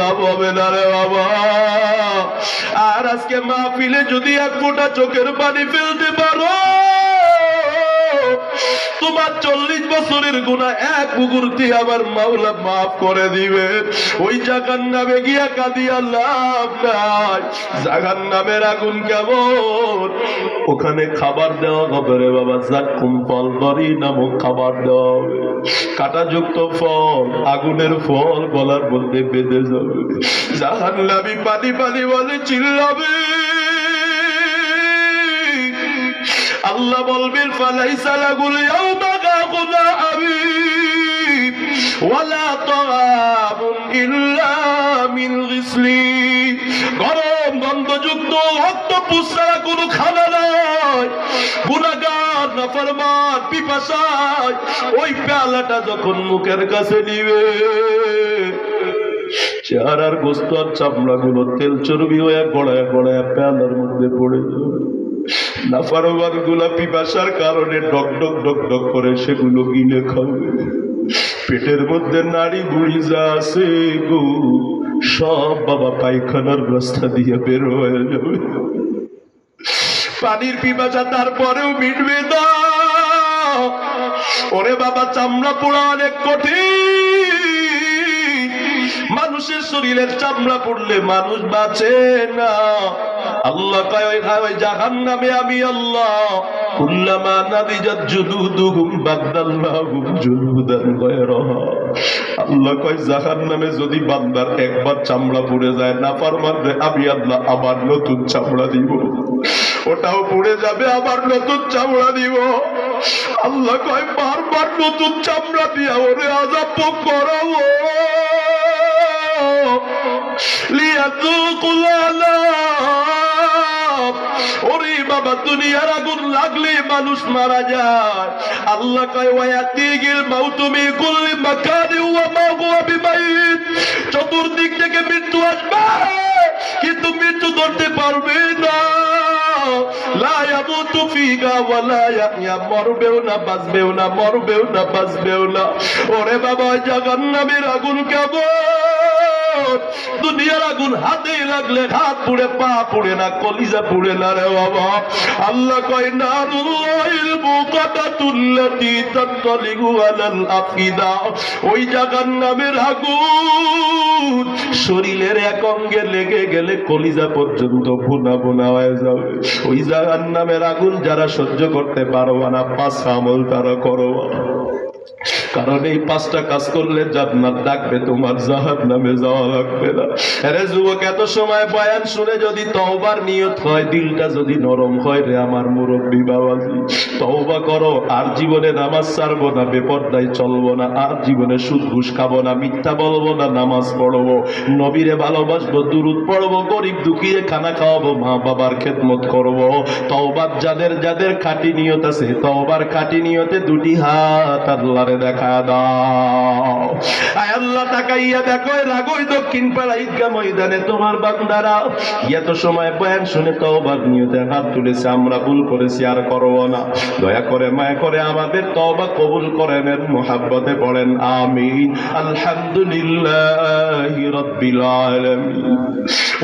লাভ হবে না রে আর আজকে মাহফিলে যদি এক ফোঁটা চোখের পানি ফেলতে পারো তোমার চল্লিশ বছরের গুণা এক মুহূর্তে আমার মাওলা মাফ করে দিবে। ওই জাগান নামে গিয়া কাঁদিয়া লাভ নাই। জাগান নামের আগুন কেমন? ওখানে খাবার দেওয়া হবে রে বাবা জাকুম ফল বরি নামক খাবার দেওয়া হবে। কাটাযুক্ত ফল, আগুনের ফল গলার মধ্যে বেঁধে যাবে। জাহান নামি পানি পানি বলে চিল্লাবে। বলবেন, ফালাইসা লাগুল ইয়াউমা গাগুলা হাবিব, ওয়ালা তাআমুন ইল্লা মিন গিসলিন গরম গন্ধযুক্ত রক্ত পুষারা কোনো খানা নাই গুনাহগার, নাফরমান, পিপাসায় ওই পেয়ালাটা যখন মুখের কাছে নিবে, চেহারার গোস্ত আর চামড়া গুলো তেল চর্বি হয়ে গড়ায় গড়ায় পেয়ালার মধ্যে পড়ে যাবে। নাফারোবারগুলা পিপাসার কারণে ডক ডক ডক ডক করে সেগুলো গিলে খাবে। পেটের মধ্যে নাড়ি বুড়ি যা আছে গো, সব বাবা পায়খানার রাস্তা দিয়ে বের হয়ে যাবে। পানির পিপাসা তারপরেও মিটবে ওরে বাবা, চামড়া পোড়া অনেক কঠিন। মানুষের শরীরের চামড়া পড়লে মানুষ বাঁচে না। আল্লাহ ওই জাহান আমি আল্লাহ। কুল্লামা নাদিজাত জুলুদুহুম বাদদাল্লাহুম জুলুদান গায়রাহা আল্লাহ কয়, জাহান্নামে যদি বান্দার একবার চামড়া পুড়ে যায়, না পারমান আমি আল্লাহ আবার নতুন চামড়া দিব। ওটাও পুড়ে যাবে, আবার নতুন চামড়া দিব। আল্লাহ কয়, বারবার নতুন চামড়া দিয়া ওরে আজাব করাবো ওরে বাবা, দুনিয়ার আগুন লাগলে মানুষ মারা যায়। আল্লাহ কয়, ওয়ায়াতিগিল মাউতু মিন কুল্লি ওয়া বিমাইত। চতুর্দিক থেকে মৃত্যু আসবে, কিন্তু মৃত্যু ধরতে পারবে না। মরবেও না, বাঁচবেও না, মরবেও না, বাঁচবেও না। ওরে বাবা, জাহান্নামের আগুন কেমন? দুনিয়ার আগুন লাগলে হাত পুড়ে, পা পুড়ে না, কলিজা পুড়ে না রে বাবা। আল্লাহ কয় না ওই জাগার নামের আগুন শরীরের এক অঙ্গে লেগে গেলে কলিজা পর্যন্ত ভুনা ভুনা হয়ে যাবে। ওই জাগার নামের আগুন যারা সহ্য করতে পারবা না, পাঁচ আমল তারা করো কারণ এই পাঁচটা কাজ করলে জান্নাত ডাকবে, তোমার জাহান নামে যাওয়া লাগবে না। আরে যুবক, এত সময় বয়ান শুনে যদি তওবার নিয়ত হয়, দিলটা যদি নরম হয়, রে আমার মুরব্বী বাবাজি, তওবা করো, আর জীবনে নামাজ ছাড়বো না, বেপর্দায় চলবো না, আর জীবনে সুদ ঘুষ খাব না, মিথ্যা বলব না, নামাজ পড়ব, নবীরে ভালোবাসবো, দুরুদ পড়ব, গরিব দুঃখীরে খানা খাওয়াবো, মা বাবার খেদমত করব। তওবার যাদের যাদের খাঁটি নিয়ত আছে, তওবার খাঁটি নিয়তে দুটি হাত আল্লাহরে দেখা দাও আয় আল্লাহ, তাকাইয়া দেখো রাগই দক্ষিণ পাড়া ঈদগা ময়দানে তোমার বান্দারা। এত সময় বয়ান শুনে তওবার নিয়তে হাত তুলেছে, আমরা ভুল করেছি, আর করব না। দয়া করে, মায়া করে আমাদের তওবা কবুল করেন মোহাব্বতে পড়েন, আমিন। আলহামদুলিল্লাহি রাব্বিল আলামিন।